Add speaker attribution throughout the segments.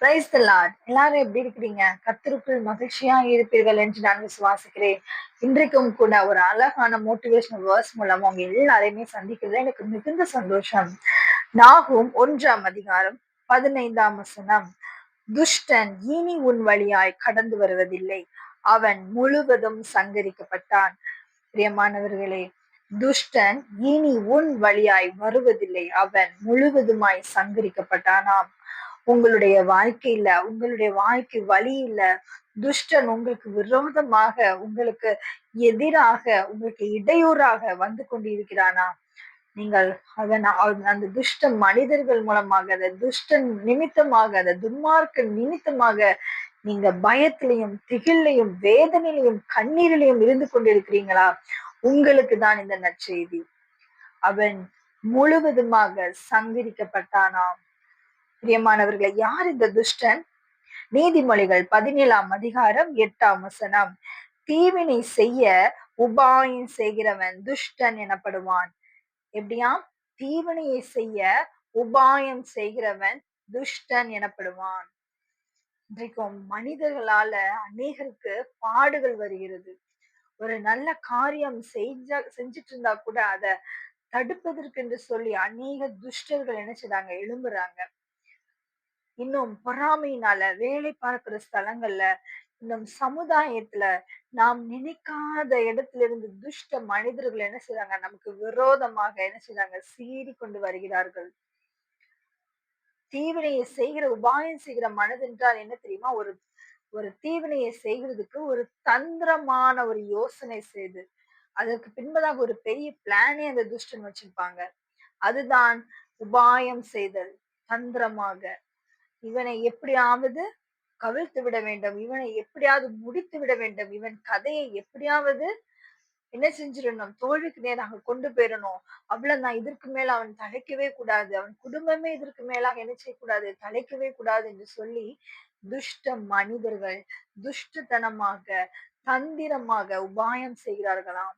Speaker 1: price எல்லாரும் எப்படி இருக்கிறீங்க கத்திருக்குள் மகிழ்ச்சியா இருப்பீர்கள் என்று நான் விசுவாசிக்கிறேன் இன்றைக்கும் கூட ஒரு அழகான மோட்டிவேஷனல் வேர்ஸ் மூலம் அவங்க எல்லாரையுமே சந்திக்கிறது எனக்கு மிகுந்த சந்தோஷம் நாகும் ஒன்றாம் அதிகாரம் பதினைந்தாம் வசனம் துஷ்டன் இனி உன் வழியாய் கடந்து வருவதில்லை அவன் முழுவதும் சங்கரிக்கப்பட்டான் பிரியமானவர்களே துஷ்டன் இனி உன் வழியாய் வருவதில்லை அவன் முழுவதுமாய் சங்கரிக்கப்பட்டானாம் உங்களுடைய வாழ்க்கையில உங்களுடைய வாழ்க்கை வழியில துஷ்டன் உங்களுக்கு விரோதமாக உங்களுக்கு எதிராக உங்களுக்கு இடையூறாக வந்து கொண்டிருக்கிறானா நீங்கள் அதன் அந்த துஷ்ட மனிதர்கள் மூலமாக அந்த துஷ்டன் நிமித்தமாக அந்த துன்மார்க்க நிமித்தமாக நீங்க பயத்திலையும் திகிலையும் வேதனையிலையும் கண்ணீரிலையும் இருந்து கொண்டிருக்கிறீங்களா உங்களுக்கு தான் இந்த நற்செய்தி அவன் முழுவதுமாக சங்கரிக்கப்பட்டானாம் பிரியமானவர்களை யார் இந்த துஷ்டன் நீதிமொழிகள் பதினேழாம் அதிகாரம் எட்டாம் வசனம் தீவினை செய்ய உபாயம் செய்கிறவன் துஷ்டன் எனப்படுவான் எப்படியாம் தீவினையை செய்ய உபாயம் செய்கிறவன் துஷ்டன் எனப்படுவான் இன்றைக்கும் மனிதர்களால அநேகருக்கு பாடுகள் வருகிறது ஒரு நல்ல காரியம் செஞ்ச செஞ்சிட்டு இருந்தா கூட அதை தடுப்பதற்கு என்று சொல்லி அநேக துஷ்டர்கள் நினைச்சதாங்க எழும்புறாங்க இன்னும் பொறாமையினால வேலை பார்க்கிற ஸ்தலங்கள்ல இன்னும் சமுதாயத்துல நாம் நினைக்காத இடத்துல இருந்து துஷ்ட மனிதர்கள் என்ன செய்றாங்க நமக்கு விரோதமாக என்ன செய்றாங்க சீறி கொண்டு வருகிறார்கள் தீவினையை செய்கிற உபாயம் செய்கிற மனதென்றால் என்ன தெரியுமா ஒரு ஒரு தீவினையை செய்கிறதுக்கு ஒரு தந்திரமான ஒரு யோசனை செய்து அதற்கு பின்பதாக ஒரு பெரிய பிளானே அந்த துஷ்டன் வச்சிருப்பாங்க அதுதான் உபாயம் செய்தல் தந்திரமாக இவனை எப்படியாவது கவிழ்த்து விட வேண்டும் இவனை எப்படியாவது முடித்து விட வேண்டும் இவன் கதையை எப்படியாவது என்ன செஞ்சிடணும் தோல்விக்கு நேராக கொண்டு போயிடணும் அவ்வளவு நான் இதற்கு மேல அவன் தலைக்கவே கூடாது அவன் குடும்பமே இதற்கு மேலாக என்ன செய்யக்கூடாது தலைக்கவே கூடாது என்று சொல்லி துஷ்ட மனிதர்கள் துஷ்டத்தனமாக தந்திரமாக உபாயம் செய்கிறார்களாம்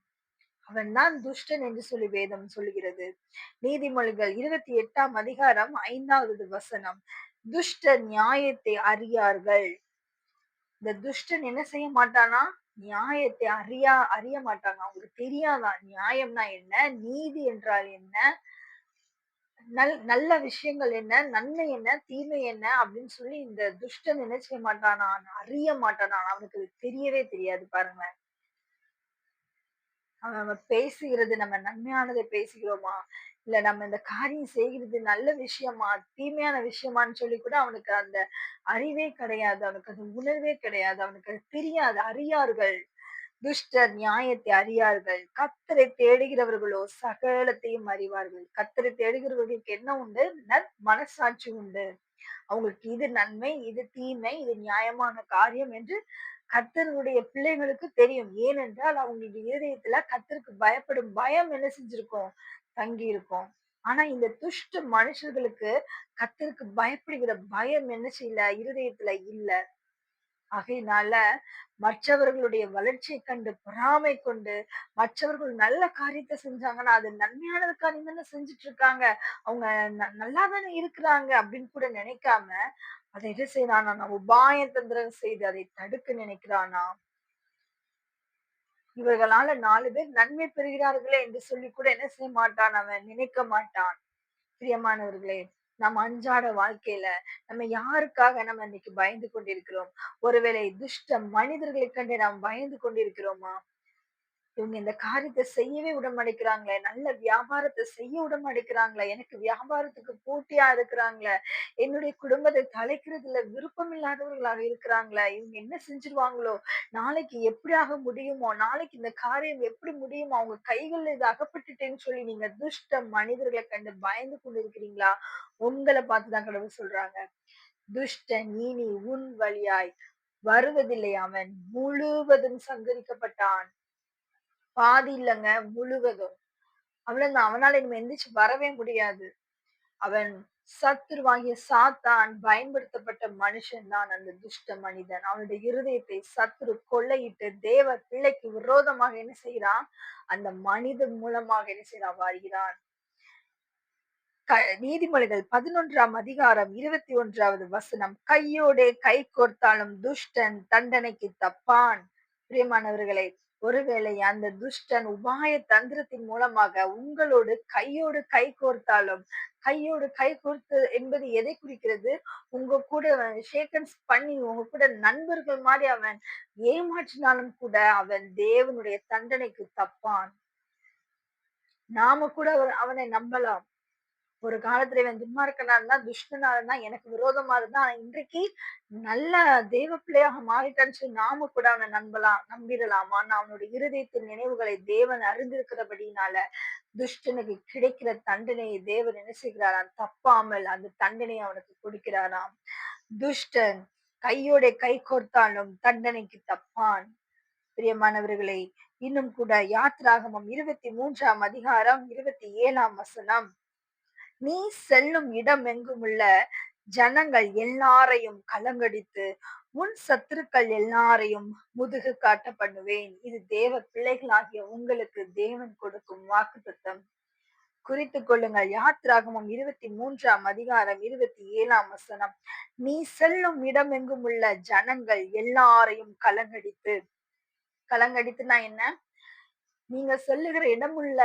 Speaker 1: அவன் தான் துஷ்டன் என்று சொல்லி வேதம் சொல்லுகிறது நீதிமொழிகள் இருபத்தி எட்டாம் அதிகாரம் ஐந்தாவது வசனம் துஷ்ட நியாயத்தை அறியார்கள் இந்த துஷ்டன் என்ன செய்ய மாட்டானா நியாயத்தை அறியா அறிய மாட்டாங்க அவங்களுக்கு தெரியாதான் நியாயம்னா என்ன நீதி என்றால் என்ன நல் நல்ல விஷயங்கள் என்ன நன்மை என்ன தீமை என்ன அப்படின்னு சொல்லி இந்த துஷ்டன் என்ன செய்ய மாட்டானா அறிய மாட்டானா அவனுக்கு தெரியவே தெரியாது பாருங்க நம்ம பேசுகிறது நம்ம நன்மையானதை பேசுகிறோமா இல்ல நம்ம இந்த காரியம் செய்கிறது நல்ல விஷயமா தீமையான விஷயமான்னு சொல்லி கூட அவனுக்கு அந்த அறிவே கிடையாது அவனுக்கு அந்த உணர்வே கிடையாது அவனுக்கு அது தெரியாது அறியார்கள் துஷ்டர் நியாயத்தை அறியார்கள் கத்தரை தேடுகிறவர்களோ சகலத்தையும் அறிவார்கள் கத்தரை தேடுகிறவர்களுக்கு என்ன உண்டு நற் மனசாட்சி உண்டு அவங்களுக்கு இது நன்மை இது தீமை இது நியாயமான காரியம் என்று கத்தருடைய பிள்ளைகளுக்கு தெரியும் ஏனென்றால் அவங்களுடைய இருதயத்துல கத்தருக்கு பயப்படும் பயம் என்ன செஞ்சிருக்கோம் தங்கி இருக்கும் ஆனா இந்த துஷ்ட மனுஷர்களுக்கு கத்திற்கு பயப்படுகிற பயம் என்ன செய்யல இருதயத்துல இல்ல ஆகையினால மற்றவர்களுடைய வளர்ச்சியை கண்டு பொறாமை கொண்டு மற்றவர்கள் நல்ல காரியத்தை செஞ்சாங்கன்னா அது நன்மையானது காரியம் தானே செஞ்சுட்டு இருக்காங்க அவங்க நல்லா தானே இருக்கிறாங்க அப்படின்னு கூட நினைக்காம அதை எது செய்யறானா உபாய தந்திரம் செய்து அதை தடுக்க நினைக்கிறானா இவர்களால நாலு பேர் நன்மை பெறுகிறார்களே என்று சொல்லி கூட என்ன செய்ய மாட்டான் அவன் நினைக்க மாட்டான் பிரியமானவர்களே நம் அன்றாட வாழ்க்கையில நம்ம யாருக்காக நம்ம இன்னைக்கு பயந்து கொண்டிருக்கிறோம் ஒருவேளை துஷ்ட மனிதர்களை கண்டு நாம் பயந்து கொண்டிருக்கிறோமா இவங்க இந்த காரியத்தை செய்யவே உடம்படைக்கிறாங்களே நல்ல வியாபாரத்தை செய்ய உடம்படைக்கிறாங்களே எனக்கு வியாபாரத்துக்கு போட்டியா இருக்கிறாங்களே என்னுடைய குடும்பத்தை தலைக்கிறதுல விருப்பம் இல்லாதவர்களாக இருக்கிறாங்களே இவங்க என்ன செஞ்சிருவாங்களோ நாளைக்கு எப்படியாக முடியுமோ நாளைக்கு இந்த காரியம் எப்படி முடியுமோ அவங்க கைகள்ல இது அகப்பட்டுட்டேன்னு சொல்லி நீங்க துஷ்ட மனிதர்களை கண்டு பயந்து கொண்டு இருக்கிறீங்களா உங்களை பார்த்துதான் கடவுள் சொல்றாங்க துஷ்ட நீனி உன் வழியாய் வருவதில்லை அவன் முழுவதும் சங்கரிக்கப்பட்டான் பாதி இல்லைங்க முழுவதும் அவ்வளவுதான் அவனால இனிமே எந்திரிச்சு வரவே முடியாது அவன் வாங்கிய சாத்தான் பயன்படுத்தப்பட்ட மனுஷன் தான் அந்த துஷ்ட மனிதன் அவனுடைய இருதயத்தை சத்துரு கொள்ளையிட்டு தேவ பிள்ளைக்கு விரோதமாக என்ன செய்யறான் அந்த மனிதன் மூலமாக என்ன செய்யறான் வாழ்கிறான் நீதிமொழிகள் பதினொன்றாம் அதிகாரம் இருபத்தி ஒன்றாவது வசனம் கையோடே கை கோர்த்தாலும் துஷ்டன் தண்டனைக்கு தப்பான் பிரியமானவர்களை ஒருவேளை அந்த துஷ்டன் உபாய தந்திரத்தின் மூலமாக உங்களோடு கையோடு கை கோர்த்தாலும் கையோடு கை கோர்த்து என்பது எதை குறிக்கிறது உங்க கூட ஷேக்கன்ஸ் பண்ணி உங்க கூட நண்பர்கள் மாதிரி அவன் ஏமாற்றினாலும் கூட அவன் தேவனுடைய தண்டனைக்கு தப்பான் நாம கூட அவனை நம்பலாம் ஒரு காலத்துல இவன் துன்மார்க்கனா இருந்தா துஷ்டனா இருந்தா எனக்கு விரோதமா இருந்தா ஆனா இன்றைக்கு நல்ல தெய்வ பிள்ளையாக மாறிட்டான்னு சொல்லி நாம கூட அவனை நம்பலாம் நம்பிடலாமா நான் அவனுடைய இருதயத்தின் நினைவுகளை தேவன் அறிந்திருக்கிறபடினால துஷ்டனுக்கு கிடைக்கிற தண்டனையை தேவன் என்ன செய்கிறாராம் தப்பாமல் அந்த தண்டனையை அவனுக்கு கொடுக்கிறாராம் துஷ்டன் கையோட கை கோர்த்தாலும் தண்டனைக்கு தப்பான் பிரியமானவர்களை இன்னும் கூட யாத்ராகமம் இருபத்தி மூன்றாம் அதிகாரம் இருபத்தி ஏழாம் வசனம் நீ செல்லும் இடம் எங்குமுள்ள ஜனங்கள் எல்லாரையும் கலங்கடித்து உன் சத்துருக்கள் எல்லாரையும் முதுகு காட்ட பண்ணுவேன் இது தேவ பிள்ளைகளாகிய உங்களுக்கு தேவன் கொடுக்கும் வாக்கு தத்தம் குறித்து கொள்ளுங்கள் யாத்ராகமம் இருபத்தி மூன்றாம் அதிகாரம் இருபத்தி ஏழாம் வசனம் நீ செல்லும் இடம் எங்கும் உள்ள ஜனங்கள் எல்லாரையும் கலங்கடித்து கலங்கடித்துனா என்ன நீங்க சொல்லுகிற இடமுள்ள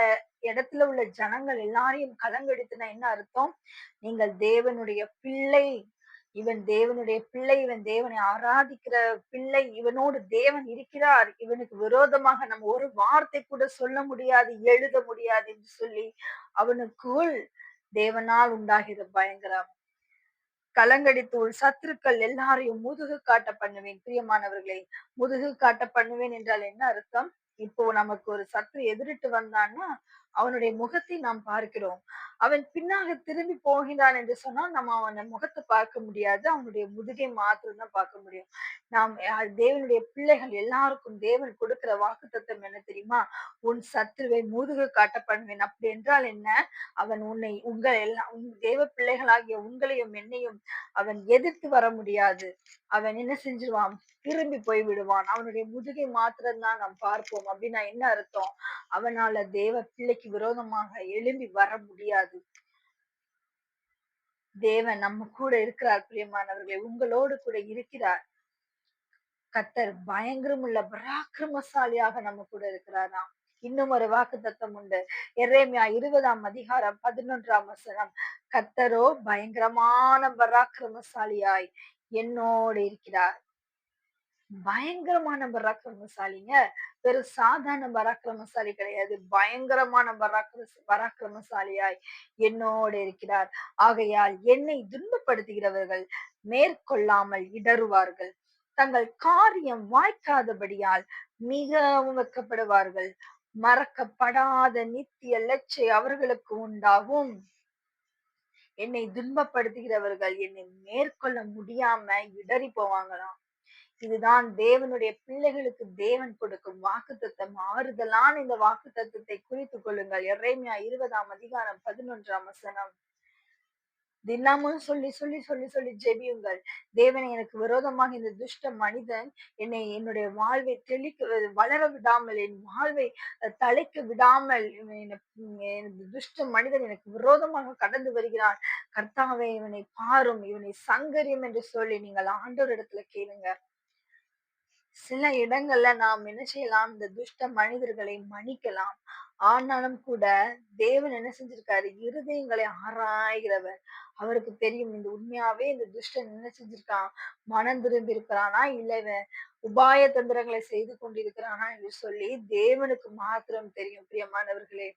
Speaker 1: இடத்துல உள்ள ஜனங்கள் எல்லாரையும் கலங்கெடுத்துனா என்ன அர்த்தம் நீங்கள் தேவனுடைய பிள்ளை இவன் தேவனுடைய பிள்ளை இவன் தேவனை ஆராதிக்கிற பிள்ளை இவனோடு தேவன் இருக்கிறார் இவனுக்கு விரோதமாக நம்ம ஒரு வார்த்தை கூட சொல்ல முடியாது எழுத முடியாது என்று சொல்லி அவனுக்குள் தேவனால் உண்டாகிற பயங்கரம் கலங்கடித்து உள் சத்துருக்கள் எல்லாரையும் முதுகு காட்ட பண்ணுவேன் பிரியமானவர்களை முதுகு காட்ட பண்ணுவேன் என்றால் என்ன அர்த்தம் இப்போ நமக்கு ஒரு சத்து எதிரிட்டு வந்தான்னா அவனுடைய முகத்தை நாம் பார்க்கிறோம் அவன் பின்னாக திரும்பி போகிறான் என்று சொன்னால் நம்ம அவன் முகத்தை பார்க்க முடியாது அவனுடைய முதுகை மாத்திரம் தான் பார்க்க முடியும் நாம் தேவனுடைய பிள்ளைகள் எல்லாருக்கும் தேவன் கொடுக்கிற வாக்கு தத்துவம் என்ன தெரியுமா உன் சத்துருவை முதுக காட்டப்படுவேன் அப்படி என்றால் என்ன அவன் உன்னை உங்கள் எல்லா தேவ பிள்ளைகளாகிய உங்களையும் என்னையும் அவன் எதிர்த்து வர முடியாது அவன் என்ன செஞ்சிருவான் திரும்பி போய் விடுவான் அவனுடைய முதுகை மாத்திரம் தான் நாம் பார்ப்போம் அப்படின்னா என்ன அர்த்தம் அவனால தேவ பிள்ளைக்கு நிலைக்கு விரோதமாக எழும்பி வர முடியாது தேவன் நம்ம கூட இருக்கிறார் பிரியமானவர்களே உங்களோடு கூட இருக்கிறார் கத்தர் பயங்கரம் உள்ள பராக்கிரமசாலியாக நம்ம கூட இருக்கிறாராம் இன்னும் ஒரு வாக்கு தத்தம் உண்டு எரேமியா இருபதாம் அதிகாரம் பதினொன்றாம் வசனம் கத்தரோ பயங்கரமான பராக்கிரமசாலியாய் என்னோடு இருக்கிறார் பயங்கரமான பராக்கிரமசாலிங்க வெறும் சாதாரண பராக்கிரமசாலி கிடையாது பயங்கரமான பராக்கிர பராக்கிரமசாலியாய் என்னோடு இருக்கிறார் ஆகையால் என்னை துன்பப்படுத்துகிறவர்கள் மேற்கொள்ளாமல் இடறுவார்கள் தங்கள் காரியம் வாய்க்காதபடியால் மிகவும் வைக்கப்படுவார்கள் மறக்கப்படாத நித்திய லட்சை அவர்களுக்கு உண்டாகும் என்னை துன்பப்படுத்துகிறவர்கள் என்னை மேற்கொள்ள முடியாம இடறி போவாங்களாம் இதுதான் தேவனுடைய பிள்ளைகளுக்கு தேவன் கொடுக்கும் வாக்கு தத்துவம் ஆறுதலான இந்த வாக்கு தத்துவத்தை குறித்து கொள்ளுங்கள் இறைமையா இருபதாம் அதிகாரம் பதினொன்றாம் வசனம் தினமும் சொல்லி சொல்லி சொல்லி சொல்லி ஜெபியுங்கள் தேவனை எனக்கு விரோதமாக இந்த துஷ்ட மனிதன் என்னை என்னுடைய வாழ்வை தெளிக்க வளர விடாமல் என் வாழ்வை தலைக்க விடாமல் துஷ்ட மனிதன் எனக்கு விரோதமாக கடந்து வருகிறான் கர்த்தாவை இவனை பாரும் இவனை சங்கரியம் என்று சொல்லி நீங்கள் ஆண்டோர் இடத்துல கேளுங்க சில இடங்கள்ல நாம் என்ன செய்யலாம் இந்த துஷ்ட மனிதர்களை மன்னிக்கலாம் ஆனாலும் கூட தேவன் என்ன செஞ்சிருக்காரு இருதயங்களை ஆராய்கிறவர் அவருக்கு தெரியும் இந்த உண்மையாவே இந்த துஷ்டன் என்ன செஞ்சிருக்கான் மனம் திரும்பி இருக்கிறானா இல்ல உபாய தந்திரங்களை செய்து கொண்டிருக்கிறானா என்று சொல்லி தேவனுக்கு மாத்திரம் தெரியும் பிரியமானவர்களே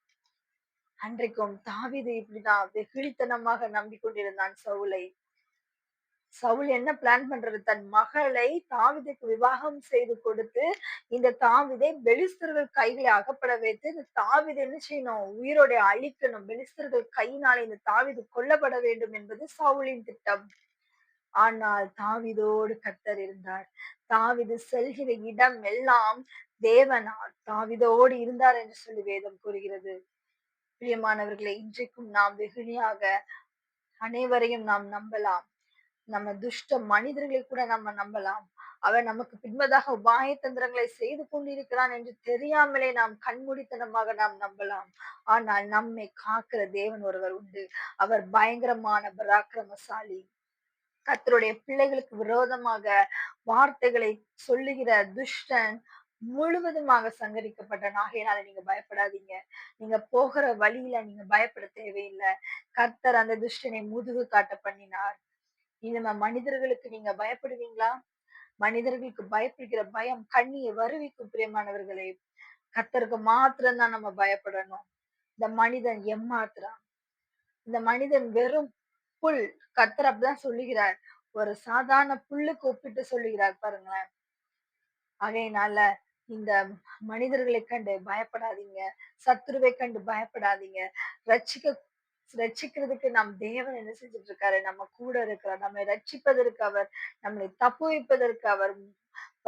Speaker 1: அன்றைக்கும் தாவிதை இப்படிதான் வெகுளித்தனமாக நம்பிக்கொண்டிருந்தான் சவுலை சவுல் என்ன பிளான் பண்றது தன் மகளை தாவிதைக்கு விவாகம் செய்து கொடுத்து இந்த தாவிதை பெலிஸ்தர்கள் கைகளை அகப்பட வைத்து இந்த தாவிதை என்ன செய்யணும் உயிரோட அழிக்கணும் பெலிஸ்தர்கள் கையினால இந்த தாவிது கொல்லப்பட வேண்டும் என்பது சவுலின் திட்டம் ஆனால் தாவிதோடு கத்தர் இருந்தார் தாவிது செல்கிற இடம் எல்லாம் தேவனார் தாவிதோடு இருந்தார் என்று சொல்லி வேதம் கூறுகிறது பிரியமானவர்களை இன்றைக்கும் நாம் வெகுனியாக அனைவரையும் நாம் நம்பலாம் நம்ம துஷ்ட மனிதர்களை கூட நம்ம நம்பலாம் அவன் நமக்கு பின்பதாக உபாய தந்திரங்களை செய்து கொண்டிருக்கிறான் என்று தெரியாமலே நாம் கண்மூடித்தனமாக நாம் நம்பலாம் ஆனால் நம்மை காக்கிற தேவன் ஒருவர் உண்டு அவர் பயங்கரமான பராக்கிரமசாலி கத்தருடைய பிள்ளைகளுக்கு விரோதமாக வார்த்தைகளை சொல்லுகிற துஷ்டன் முழுவதுமாக சங்கரிக்கப்பட்ட நாகையினால நீங்க பயப்படாதீங்க நீங்க போகிற வழியில நீங்க பயப்பட தேவையில்லை கர்த்தர் அந்த துஷ்டனை முதுகு காட்ட பண்ணினார் இந்த மனிதர்களுக்கு நீங்க பயப்படுவீங்களா மனிதர்களுக்கு பயப்படுகிற பயம் கண்ணியை வருவிக்கும் பிரியமானவர்களே கத்தருக்கு மாத்திரம்தான் நம்ம பயப்படணும் இந்த மனிதன் எம்மாத்திரம் இந்த மனிதன் வெறும் புல் கத்தர் அப்படிதான் சொல்லுகிறார் ஒரு சாதாரண புல்லுக்கு ஒப்பிட்டு சொல்லுகிறார் பாருங்களேன் ஆகையினால இந்த மனிதர்களை கண்டு பயப்படாதீங்க சத்ருவை கண்டு பயப்படாதீங்க ரட்சிக்க ரட்சிக்கிறதுக்கு நம் தேவன் என்ன செஞ்சுட்டு இருக்காரு நம்ம கூட இருக்கிறார் நம்மை ரட்சிப்பதற்கு அவர் நம்மளை வைப்பதற்கு அவர்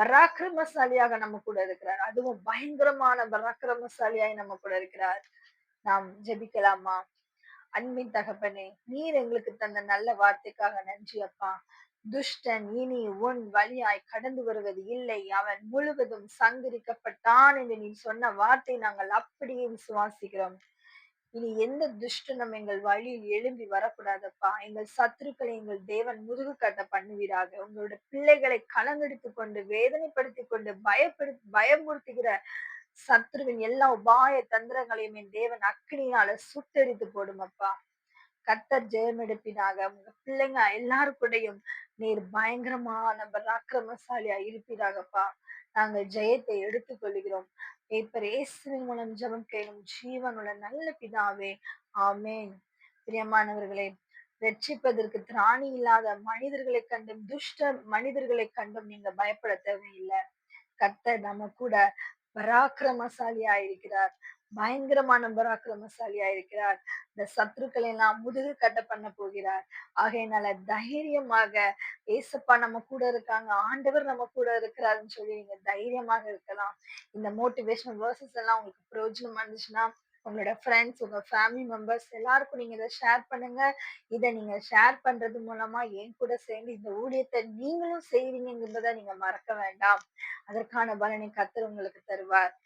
Speaker 1: பராக்கிரமசாலியாக நம்ம கூட இருக்கிறார் அதுவும் பயங்கரமான பராக்கிரமசாலியாய் நம்ம கூட இருக்கிறார் நாம் ஜபிக்கலாமா அன்பின் தகப்பனே நீர் எங்களுக்கு தந்த நல்ல வார்த்தைக்காக நன்றி அப்பா துஷ்டன் இனி உன் வழியாய் கடந்து வருவது இல்லை அவன் முழுவதும் சங்கரிக்கப்பட்டான் என்று நீ சொன்ன வார்த்தை நாங்கள் அப்படியே விசுவாசிக்கிறோம் இனி எந்த துஷ்டனும் எங்கள் வழியில் எழும்பி வரக்கூடாதப்பா எங்கள் சத்துருக்களை எங்கள் தேவன் முதுகு கட்ட பண்ணுவீராக உங்களோட பிள்ளைகளை கலங்கெடுத்து கொண்டு வேதனைப்படுத்தி கொண்டு பயப்படு பயமுறுத்துகிற சத்ருவின் எல்லா உபாய தந்திரங்களையும் என் தேவன் அக்னியால சுட்டெரித்து போடும் அப்பா கத்தர் ஜெயம் எடுப்பினாக உங்க பிள்ளைங்க எல்லாருக்குடையும் நீர் பயங்கரமான பராக்கிரமசாலியா இருப்பீராகப்பா நாங்கள் ஜெயத்தை எடுத்துக்கொள்கிறோம் இப்ப இயேசுவின் மூலம் ஜபம் கேளும் ஜீவனுள்ள நல்ல பிதாவே ஆமேன் பிரியமானவர்களே ரட்சிப்பதற்கு திராணி இல்லாத மனிதர்களை கண்டும் துஷ்ட மனிதர்களை கண்டும் நீங்க பயப்பட தேவையில்லை கத்த நம்ம கூட பராக்கிரமசாலியா இருக்கிறார் பயங்கரமான பராக்கிரமசாலியா இருக்கிறார் இந்த சத்துருக்களை எல்லாம் முதுகு கட்ட பண்ண போகிறார் ஆகையினால தைரியமாக ஏசப்பா நம்ம கூட இருக்காங்க ஆண்டவர் நம்ம கூட இருக்கிறாருன்னு சொல்லி நீங்க தைரியமாக இருக்கலாம் இந்த மோட்டிவேஷனல் வேர்சஸ் எல்லாம் உங்களுக்கு பிரயோஜனம் இருந்துச்சுன்னா உங்களோட ஃப்ரெண்ட்ஸ் உங்க ஃபேமிலி மெம்பர்ஸ் எல்லாருக்கும் நீங்க இதை ஷேர் பண்ணுங்க இதை நீங்க ஷேர் பண்றது மூலமா என் கூட சேர்ந்து இந்த ஊழியத்தை நீங்களும் செய்வீங்கிறத நீங்க மறக்க வேண்டாம் அதற்கான பலனை கத்தர் உங்களுக்கு தருவார்